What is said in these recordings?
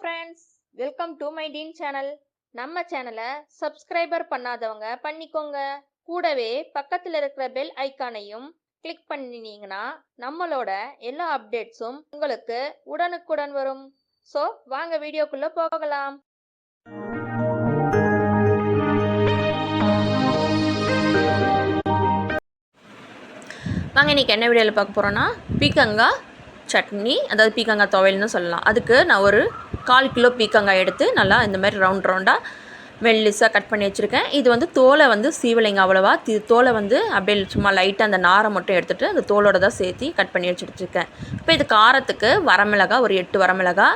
Friends welcome to my teen channel நம்ம சேனலை subscriber பண்ணாதவங்க பண்ணிக்கோங்க. கூடவே பக்கத்தில் இருக்கிற பெல் ஐக்கானையும் கிளிக் பண்ணினீங்கன்னா நம்மளோட எல்லா அப்டேட்ஸும் உங்களுக்கு உடனுக்குடன் வரும். ஸோ வாங்க வீடியோக்குள்ளே போகலாம். வாங்க இன்றைக்கி என்ன வீடியோவில் பார்க்க போகிறோன்னா பீக்கங்காய் சட்னி அதாவது பீக்கங்காய் துவையல்னு சொல்லலாம். அதுக்கு நான் ஒரு கால் கிலோ பீக்கங்காய் எடுத்து நல்லா இந்த மாதிரி ரவுண்ட் ரவுண்டாக மெல்லிஸாக கட் பண்ணி வச்சுருக்கேன். இது வந்து தோலை வந்து சீவலைங்க அவ்வளோவா. தி தோலை வந்து அப்படியே சும்மா லைட்டாக அந்த நாரை மட்டும் எடுத்துகிட்டு அந்த தோலோட தான் சேர்த்து கட் பண்ணி வச்சுட்டுருக்கேன் இப்போ இது காரத்துக்கு வரமிளகா ஒரு எட்டு வரமிளகா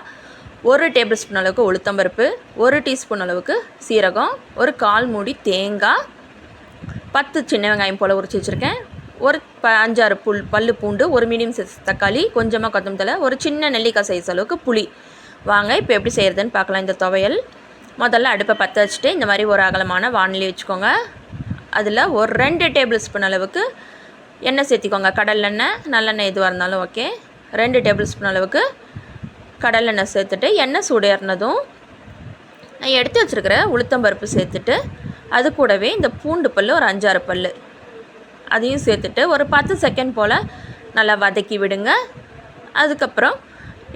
ஒரு டேபிள் ஸ்பூன் அளவுக்கு உளுத்தம்பருப்பு ஒரு டீஸ்பூன் அளவுக்கு சீரகம் ஒரு கால் மூடி தேங்காய் பத்து சின்ன வெங்காயம் போல் உரிச்சு வச்சுருக்கேன். ஒரு ப அஞ்சாறு புல் பல்லு பூண்டு ஒரு மீடியம் சைஸ் தக்காளி கொஞ்சமாக கொத்தமல்லி ஒரு சின்ன நெல்லிக்காய் சைஸ் அளவுக்கு புளி. வாங்க இப்போ எப்படி செய்கிறதுன்னு பார்க்கலாம். இந்த துவையல் முதல்ல அடுப்பை பற்ற வச்சுட்டு இந்த மாதிரி ஒரு அகலமான வானிலை வச்சுக்கோங்க. அதில் ஒரு ரெண்டு டேபிள் ஸ்பூன் அளவுக்கு எண்ணெய் சேர்த்திக்கோங்க. கடலெண்ணெய் நல்லெண்ணெய் எதுவாக இருந்தாலும் ஓகே. ரெண்டு டேபிள் ஸ்பூன் அளவுக்கு கடலெண்ணெய் சேர்த்துட்டு எண்ணெய் சூடேறினதும் நான் எடுத்து வச்சுருக்கிற உளுத்தம்பருப்பு சேர்த்துட்டு அது கூடவே இந்த பூண்டு பல் ஒரு அஞ்சாறு பல் அதையும் சேர்த்துட்டு ஒரு பத்து செகண்ட் போல் நல்லா வதக்கி விடுங்க. அதுக்கப்புறம்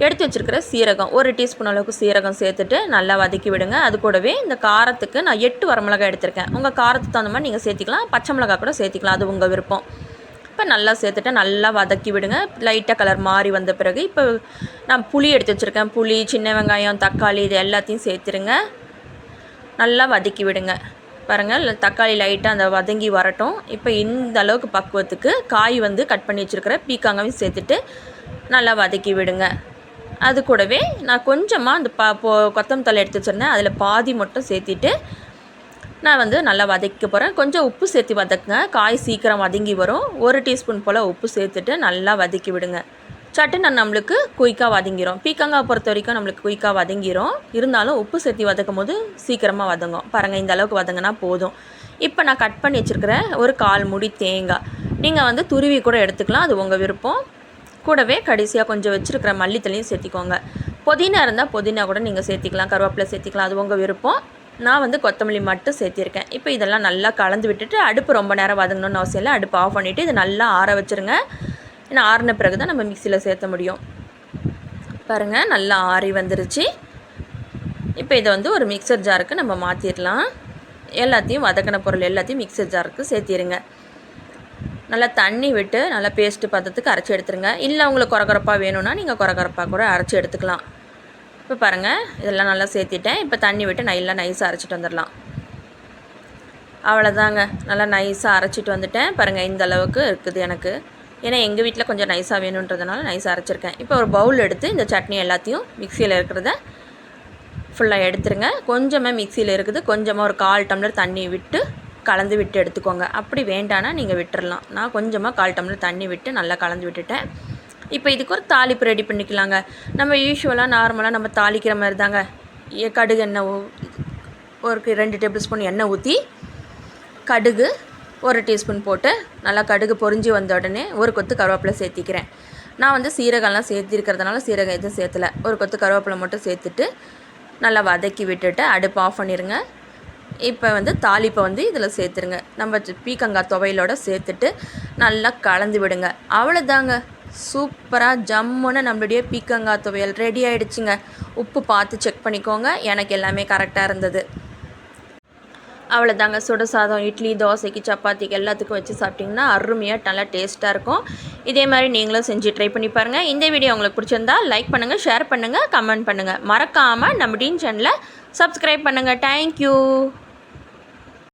எடுத்து வச்சுருக்கிற சீரகம் ஒரு டீஸ்பூன் அளவுக்கு சீரகம் சேர்த்துட்டு நல்லா வதக்கி விடுங்க. அது கூடவே இந்த காரத்துக்கு நான் எட்டு வரமிளகாய் எடுத்திருக்கேன். உங்கள் காரத்துக்கு தகுந்த மாதிரி நீங்கள் சேர்த்திக்கலாம். பச்சை மிளகாய் கூட சேர்த்திக்கலாம். அது உங்கள் விருப்பம். இப்போ நல்லா சேர்த்துட்டு நல்லா வதக்கி விடுங்க. லைட்டாக கலர் மாறி வந்த பிறகு இப்போ நான் புளி எடுத்து வச்சுருக்கேன். புளி சின்ன வெங்காயம் தக்காளி இது எல்லாத்தையும் சேர்த்துருங்க. நல்லா வதக்கி விடுங்க. பாருங்கள் தக்காளி லைட்டாக அந்த வதங்கி வரட்டும். இப்போ இந்த அளவுக்கு பக்குவத்துக்கு காய் வந்து கட் பண்ணி வச்சுருக்கிற பீக்காங்கவும் சேர்த்துட்டு நல்லா வதக்கி விடுங்க. அது கூடவே நான் கொஞ்சமாக அந்த பா போ கொத்தமல்லி தலை எடுத்து வச்சுருந்தேன். அதில் பாதி மட்டும் சேர்த்திட்டு நான் வந்து நல்லா வதக்க போகிறேன் கொஞ்சம் உப்பு சேர்த்து வதக்குங்க. காய் சீக்கிரம் வதங்கி வரும். ஒரு டீஸ்பூன் போல் உப்பு சேர்த்துட்டு நல்லா வதக்கி விடுங்க. சட்டுன்னு நம்மளுக்கு குயிக்காக வதங்கிரும். பீக்கங்காய் பொறுத்த வரைக்கும் நம்மளுக்கு குயிக்காக வதங்கிரும். இருந்தாலும் உப்பு சேர்த்து வதக்கும் போது சீக்கிரமாக வதங்கும். பாருங்கள் இந்த அளவுக்கு வதங்கினா போதும். இப்போ நான் கட் பண்ணி வச்சுருக்கிறேன் ஒரு கால் முடி தேங்காய். நீங்கள் வந்து துருவி கூட எடுத்துக்கலாம். அது உங்கள் விருப்பம். கூடவே கடைசியாக கொஞ்சம் வச்சுருக்கிற மல்லித்தலையும் சேர்த்திக்கோங்க. புதினா இருந்தால் புதினா கூட நீங்கள் சேர்த்திக்கலாம். கருவேப்பிலை சேர்த்திக்கலாம். அது உங்கள் விருப்பம். நான் வந்து கொத்தமல்லி மட்டும் சேர்த்திருக்கேன். இப்போ இதெல்லாம் நல்லா கலந்து விட்டுட்டு அடுப்பு ரொம்ப நேரம் வதங்கணும்னு அவசியம் இல்லை. அடுப்பு ஆஃப் பண்ணிவிட்டு இது நல்லா ஆற வச்சுருங்க. ஏன்னா ஆறின பிறகு தான் நம்ம மிக்சியில் சேர்த்த முடியும். பாருங்கள் நல்லா ஆறி வந்துருச்சு. இப்போ இதை வந்து ஒரு மிக்சர் ஜாருக்கு நம்ம மாற்றிடலாம் எல்லாத்தையும் வதக்கின பொருள் எல்லாத்தையும் மிக்சர் ஜாருக்கு சேர்த்திடுங்க நல்லா தண்ணி விட்டு நல்லா பேஸ்ட்டு பதத்துக்கு அரைச்சி எடுத்துருங்க. இல்லை உங்களுக்கு குறகுறப்பாக வேணும்னா நீங்கள் குறகுறப்பாக கூட அரைச்சி எடுத்துக்கலாம். இப்போ பாருங்கள் இதெல்லாம் நல்லா சேர்த்திட்டேன். இப்போ தண்ணி விட்டு நல்லா நைஸாக அரைச்சிட்டு வந்துடலாம். அவ்வளோதாங்க நல்லா நைஸாக அரைச்சிட்டு வந்துட்டேன். பாருங்கள் இந்த அளவுக்கு இருக்குது எனக்கு. ஏன்னா எங்கள் வீட்டில் கொஞ்சம் நைஸாக வேணுன்றதுனால நைஸாக அரைச்சிருக்கேன். இப்போ ஒரு பவுல் எடுத்து இந்த சட்னி எல்லாத்தையும் மிக்சியில் இருக்கிறத ஃபுல்லாக எடுத்துருங்க. கொஞ்சமாக மிக்சியில் இருக்குது. கொஞ்சமாக ஒரு கால் டம்ளர் தண்ணி விட்டு கலந்து விட்டு எடுத்துக்கோங்க. அப்படி வேண்டானா நீங்கள் விட்டுறலாம். நான் கொஞ்சமாக கால் டம்ளர் தண்ணி விட்டு நல்லா கலந்து விட்டுட்டேன். இப்போ இதுக்கு ஒரு தாளிப்பு ரெடி பண்ணிக்கலாங்க. நம்ம யூஸ்வலாக நார்மலாக நம்ம தாளிக்கிற மாதிரி தாங்க. கடுகு எண்ணெய் ஊ- ஒரு ரெண்டு டேபிள் ஸ்பூன் எண்ணெய் ஊற்றி கடுகு ஒரு டீஸ்பூன் போட்டு நல்லா கடுகு பொறிஞ்சி வந்த உடனே ஒரு கொத்து கருவேப்பிலை சேர்த்திக்கிறேன். நான் வந்து சீரகம்லாம் சேர்த்திருக்கிறதுனால சீரகம் எதுவும் சேர்த்தல. ஒரு கொத்து கருவேப்பிலை மட்டும் சேர்த்துட்டு நல்லா வதக்கி விட்டுட்டு அடுப்பு ஆஃப் பண்ணிடுங்க இப்போ வந்து தாளிப்பை வந்து இதில் சேர்த்துருங்க. நம்ம பீக்கங்காய் துவையலோட சேர்த்துட்டு நல்லா கலந்து விடுங்க. அவ்வளோதாங்க சூப்பராக ஜம்முன்னு நம்மளுடைய பீக்கங்காய் துவையல் ரெடி ஆகிடுச்சுங்க உப்பு பார்த்து செக் பண்ணிக்கோங்க. எனக்கு எல்லாமே கரெக்டாக இருந்தது. அவ்வளோதாங்க சுட சாதம் இட்லி தோசைக்கு சப்பாத்திக்கு எல்லாத்துக்கும் வச்சு சாப்பிட்டிங்கன்னா அருமையாக நல்லா டேஸ்ட்டாக இருக்கும். இதே மாதிரி நீங்களும் செஞ்சு ட்ரை பண்ணி பாருங்கள் இந்த வீடியோ உங்களுக்கு பிடிச்சிருந்தா லைக் பண்ணுங்கள் ஷேர் பண்ணுங்கள் கமெண்ட் பண்ணுங்கள் மறக்காமல் நம்ம டீன் சேனலை சப்ஸ்கிரைப் பண்ணுங்கள் தேங்க்யூ